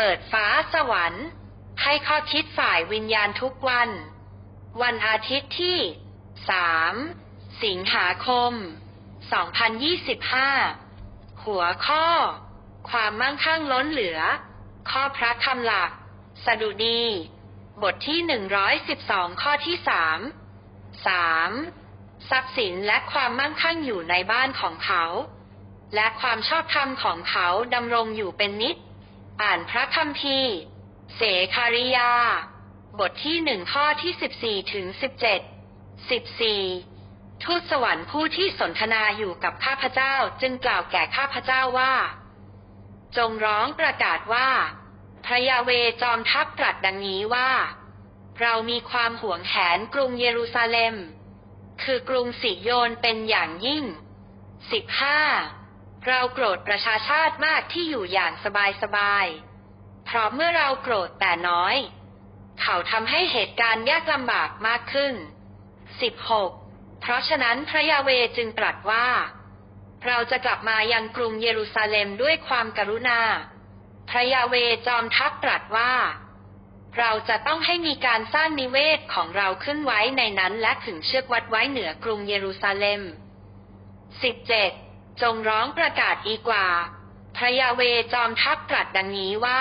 เปิดฟ้าสวรรค์ ให้ข้อคิดฝ่ายวิญญาณทุกวัน วันอาทิตย์ที่ 3 สิงหาคม 2025 หัวข้อ ความมั่งคั่งล้นเหลือ ข้อพระคำหลัก สดุดี บทที่ 112 ข้อที่ 3 3. ทรัพย์สินและความมั่งคั่งอยู่ในบ้านของเขาและความชอบธรรมของเขาดำรงอยู่เป็นนิจ อ่านพระคัมภีร์ เสคาริยา บทที่หนึ่งข้อที่สิบสี่ถึงสิบเจ็ดสิบสี่ทูตสวรรค์ผู้ที่สนทนาอยู่กับข้าพเจ้าจึงกล่าวแก่ข้าพเจ้าว่า จงร้องประกาศว่า พระยาเวจอมทัพตรัสดังนี้ว่า เรามีความหวงแหนกรุงเยรูซาเล็ม คือกรุงสิโยนเป็นอย่างยิ่งสิบห้า เราโกรธประชาชาติมากที่อยู่อย่างสบายสบายๆ เพราะเมื่อเราโกรธแต่น้อย เขาทำให้เหตุการณ์ยากลำบากมากขึ้น 16. เพราะฉะนั้นพระยาเวจึงตรัสว่า เราจะกลับมายังกรุงเยรูซาเล็มด้วยความกรุณา พระยาเวจอมทัพตรัสว่า เราจะต้องให้มีการสร้างนิเวศของเราขึ้นไว้ในนั้นและขึงเชือกวัดไว้เหนือกรุงเยรูซาเล็ม 17. จงร้องประกาศอีกว่า พระยาเวจอมทัพตรัสดังนี้ว่า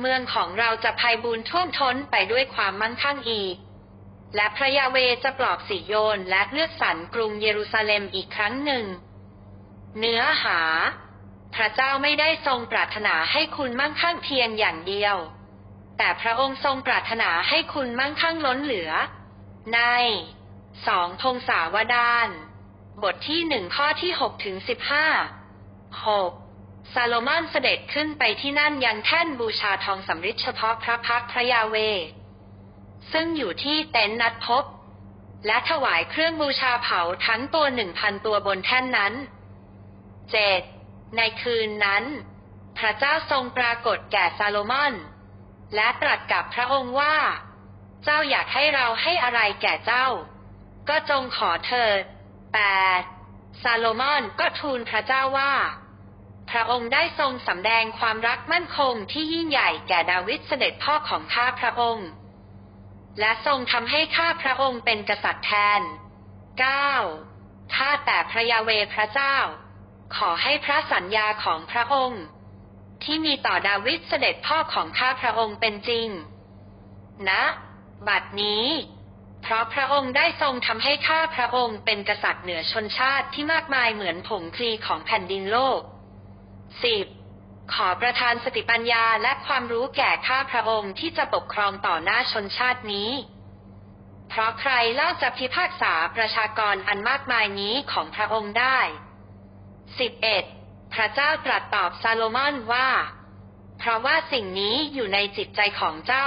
เมืองของเราจะภัยบุญท่วมท้นไปด้วยความมั่งคั่งอีก และพระยาเวจะปลอบสิโยนและเลือกสรรกรุงเยรูซาเล็มอีกครั้งหนึ่ง เนื้อหา พระเจ้าไม่ได้ทรงปรารถนาให้คุณมั่งคั่งเพียงอย่างเดียว แต่พระองค์ทรงปรารถนาให้คุณมั่งคั่งล้นเหลือ ในสองพงศาวดาร บทที่หนึ่งข้อที่หกถึงสิบห้าหกซาโลมอนเสด็จขึ้นไปที่นั่นยังแท่นบูชาทองสำริดเฉพาะพระพักพระยาเว ซึ่งอยู่ที่เต็นท์นัดพบ และถวายเครื่องบูชาเผาทั้งตัวหนึ่งพันตัวบนแท่นนั้นเจ็ดในคืนนั้น พระเจ้าทรงปรากฏแก่ซาโลมอน และตรัสกับพระองค์ว่า เจ้าอยากให้เราให้อะไรแก่เจ้า ก็จงขอเถิด 8. ซาโลมอนก็ทูลพระเจ้าว่า พระองค์ได้ทรงสำแดงความรักมั่นคงที่ยิ่งใหญ่แก่ดาวิดเสด็จพ่อของข้าพระองค์ และทรงทำให้ข้าพระองค์เป็นกษัตริย์แทน 9. ข้าแต่พระยาเวพระเจ้า ขอให้พระสัญญาของพระองค์ ที่มีต่อดาวิดเสด็จพ่อของข้าพระองค์เป็นจริงณบัดนี้ เพราะพระองค์ได้ทรงทำให้ข้าพระองค์เป็นกษัตริย์เหนือชนชาติที่มากมายเหมือนผงคลีของแผ่นดินโลก 10. ขอประทานสติปัญญาและความรู้แก่ข้าพระองค์ที่จะปกครองต่อหน้าชนชาตินี้ เพราะใครเล่าจะพิพากษาประชากรอันมากมายนี้ของพระองค์ได้ 11. พระเจ้าตรัสตอบซาโลมอนว่า เพราะว่าสิ่งนี้อยู่ในจิตใจของเจ้า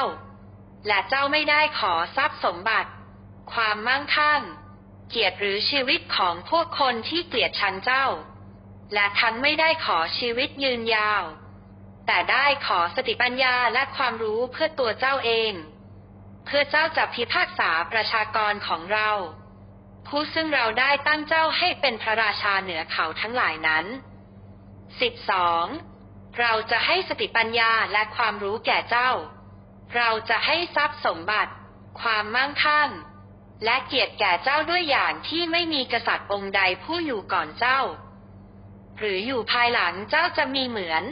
และเจ้าไม่ได้ขอทรัพย์สมบัติ ความมั่งคั่ง เกียรติหรือชีวิตของพวกคนที่เกลียดชังเจ้า และทั้งไม่ได้ขอชีวิตยืนยาว แต่ได้ขอสติปัญญาและความรู้เพื่อตัวเจ้าเอง เพื่อเจ้าจะพิพากษาประชากรของเรา ผู้ซึ่งเราได้ตั้งเจ้าให้เป็นพระราชาเหนือเขาทั้งหลายนั้น 12. เราจะให้สติปัญญาและความรู้แก่เจ้า เราจะให้ทรัพย์สมบัติ ความมั่งคั่ง และเกียรติแก่เจ้าด้วยอย่างที่ไม่มีกษัตริย์องค์ใดผู้อยู่ก่อนเจ้า หรืออยู่ภายหลังเจ้าจะมีเหมือน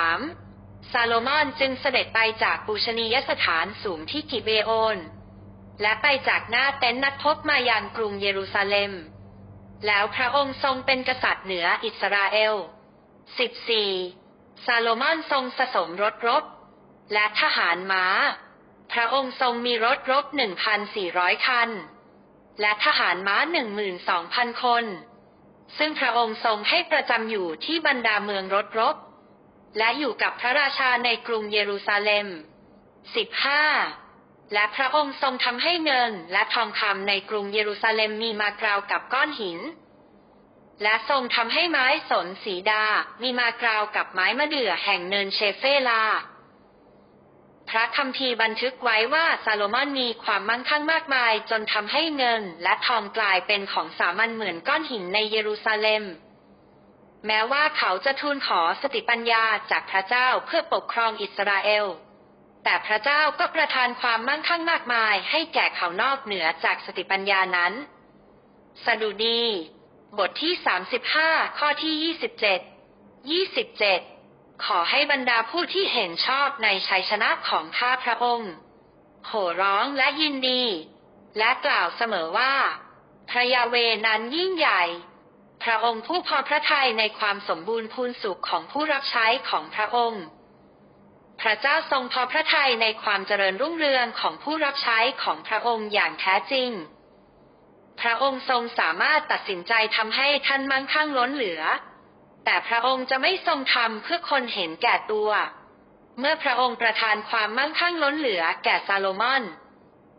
13. ซาโลมอนจึงเสด็จไปจากปูชนียสถานสูงที่กิเบโอน และไปจากหน้าเต็นท์นัดพบมายังกรุงเยรูซาเล็ม แล้วพระองค์ทรงเป็นกษัตริย์เหนืออิสราเอล 14. ซาโลมอนทรงสะสมรถรบ และทหารม้า พระองค์ทรงมีรถรบ 1,400 คัน และทหารม้า 12,000 คน ซึ่งพระองค์ทรงให้ประจำอยู่ที่บรรดาเมืองรถรบ และอยู่กับพระราชาในกรุงเยรูซาเล็ม 15. และพระองค์ทรงทำให้เงินและทองคำในกรุงเยรูซาเล็มมีมากราวกับก้อนหิน และทรงทำให้ไม้สนสีดา มีมากราวกับไม้มะเดื่อแห่งเนินเชเฟลา พระคัมภีร์บันทึกไว้ว่าซาโลมอนมีความมั่งคั่งมากมาย จนทำให้เงินและทองกลายเป็นของสามัญเหมือนก้อนหินในเยรูซาเล็ม แม้ว่าเขาจะทูลขอสติปัญญาจากพระเจ้าเพื่อปกครองอิสราเอล แต่พระเจ้าก็ประทานความมั่งคั่งมากมาย ให้แก่เขานอกเหนือจากสติปัญญานั้น สดุดี บทที่ 35 ข้อที่ 27 27 ขอให้บรรดาผู้ที่เห็นชอบในชัยชนะของข้าพระองค์ โห่ร้องและยินดี และกล่าวเสมอว่า พระยาเวนั้นยิ่งใหญ่ พระองค์ผู้พอพระทัยในความสมบูรณ์พูนสุขของผู้รับใช้ของพระองค์ พระเจ้าทรงพอพระทัยในความเจริญรุ่งเรืองของผู้รับใช้ของพระองค์อย่างแท้จริง พระองค์ทรงสามารถตัดสินใจทำให้ท่านมั่งคั่งล้นเหลือ แต่พระองค์จะไม่ทรงทำเพื่อคนเห็นแก่ตัว เมื่อพระองค์ประทานความมั่งคั่งล้นเหลือแก่ซาโลมอน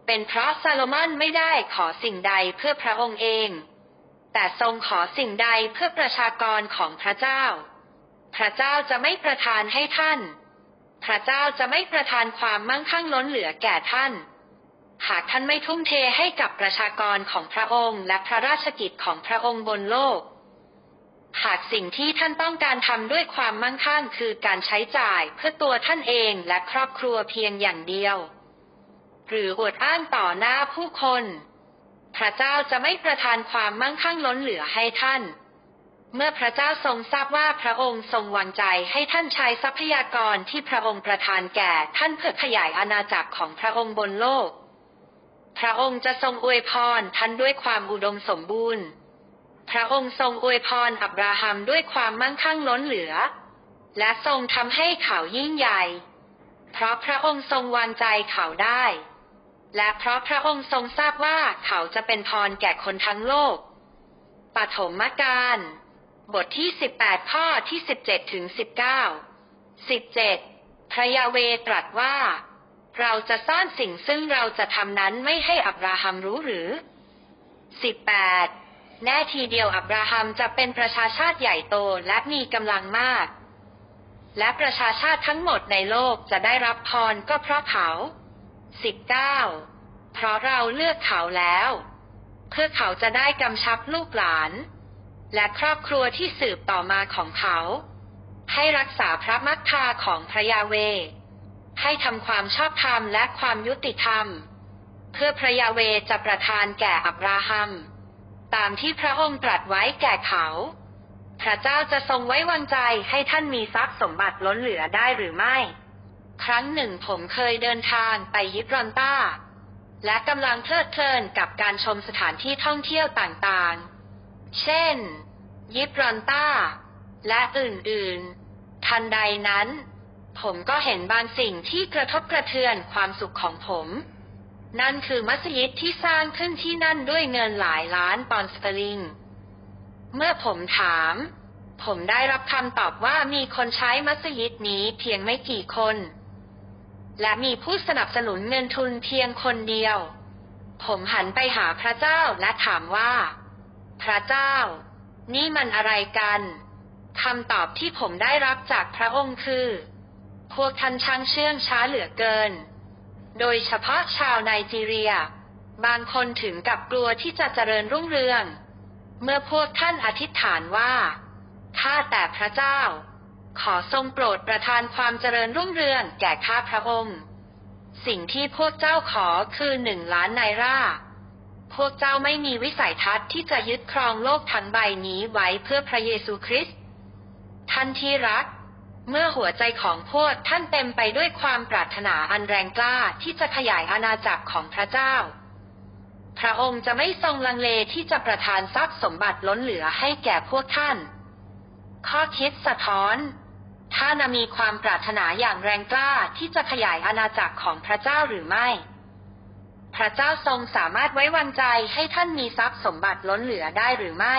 เป็นเพราะซาโลมอนไม่ได้ขอสิ่งใดเพื่อพระองค์เอง แต่ทรงขอสิ่งใดเพื่อประชากรของพระเจ้า พระเจ้าจะไม่ประทานให้ท่าน พระเจ้าจะไม่ประทานความมั่งคั่งล้นเหลือแก่ท่าน หากท่านไม่ทุ่มเทให้กับประชากรของพระองค์และพระราชกิจของพระองค์บนโลกากสิ่งที่ท่านต้องการทำด้วยความมั่งคั่งคือการใช้จ่ายเพื่อตัวท่านเองและครอบครัวเพียงอย่างเดียว หรืออวดอ้างต่อหน้าผู้คน พระเจ้าจะไม่ประทานความมั่งคั่งล้นเหลือให้ท่าน เมื่อพระเจ้าทรงทราบว่าพระองค์ทรงวางใจให้ท่านใช้ทรัพยากรที่พระองค์ประทานแก่ท่านเพื่อขยายอาณาจักรของพระองค์บนโลก พระองค์จะทรงอวยพรท่านด้วยความอุดมสมบูรณ์ พระองค์ทรงอวยพรอับราฮัมด้วยความมั่งคั่งล้นเหลือ และทรงทำให้เขายิ่งใหญ่ เพราะพระองค์ทรงวางใจเขาได้ และเพราะพระองค์ทรงทราบว่าเขาจะเป็นพรแก่คนทั้งโลก ปฐมกาลบทที่ 18 ข้อที่ 17 ถึง 19 17 พระยาเวตรัสว่า เราจะซ่อนสิ่งซึ่งเราจะทำนั้นไม่ให้อับราฮัมรู้หรือ 18 แน่ทีเดียวอับราฮัมจะเป็นประชาชาติใหญ่โตและมีกำลังมาก และประชาชาติทั้งหมดในโลกจะได้รับพรก็เพราะเขา19เพราะเราเลือกเขาแล้ว เพื่อเขาจะได้กำชับลูกหลาน และครอบครัวที่สืบต่อมาของเขา ให้รักษาพระมักคาของพระยาเว ให้ทำความชอบธรรมและความยุติธรรม เพื่อพระยาเวจะประทานแก่อับราฮัม ตามที่พระองค์ตรัสไว้แก่เขา พระเจ้าจะทรงไว้วางใจให้ท่านมีทรัพย์สมบัติล้นเหลือได้หรือไม่ ครั้งหนึ่งผมเคยเดินทางไปยิบรอนต้า และกำลังเพลิดเพลินกับการชมสถานที่ท่องเที่ยวต่างๆ เช่น ยิบรอนต้า และอื่นๆ ทันใดนั้น ผมก็เห็นบางสิ่งที่กระทบกระเทือนความสุขของผม นั่นคือมัสยิดที่สร้างขึ้นที่นั่นด้วยเงินหลายล้านปอนด์สเตอร์ลิง เมื่อผมถาม ผมได้รับคำตอบว่ามีคนใช้มัสยิดนี้เพียงไม่กี่คน และมีผู้สนับสนุนเงินทุนเพียงคนเดียว ผมหันไปหาพระเจ้าและถามว่า พระเจ้า นี่มันอะไรกันคำตอบที่ผมได้รับจากพระองค์คือ พวกท่านช่างเชื่องช้าเหลือเกิน โดยเฉพาะชาวไนจีเรีย บางคนถึงกับกลัวที่จะเจริญรุ่งเรือง เมื่อพวกท่านอธิษฐานว่า ข้าแต่พระเจ้า ขอทรงโปรดประทานความเจริญรุ่งเรืองแก่ข้าพระองค์ สิ่งที่พวกเจ้าขอคือหนึ่งล้านไนร่า พวกเจ้าไม่มีวิสัยทัศน์ที่จะยึดครองโลกทั้งใบนี้ไว้เพื่อพระเยซูคริสต์ ท่านที่รัก เมื่อหัวใจของพวกท่านเต็มไปด้วยความปรารถนาอันแรงกล้าที่จะขยายอาณาจักรของพระเจ้า พระองค์จะไม่ทรงลังเลที่จะประทานทรัพย์สมบัติล้นเหลือให้แก่พวกท่าน ข้อคิดสะท้อน ท่านมีความปรารถนาอย่างแรงกล้าที่จะขยายอาณาจักรของพระเจ้าหรือไม่ พระเจ้าทรงสามารถไว้วางใจให้ท่านมีทรัพย์สมบัติล้นเหลือได้หรือไม่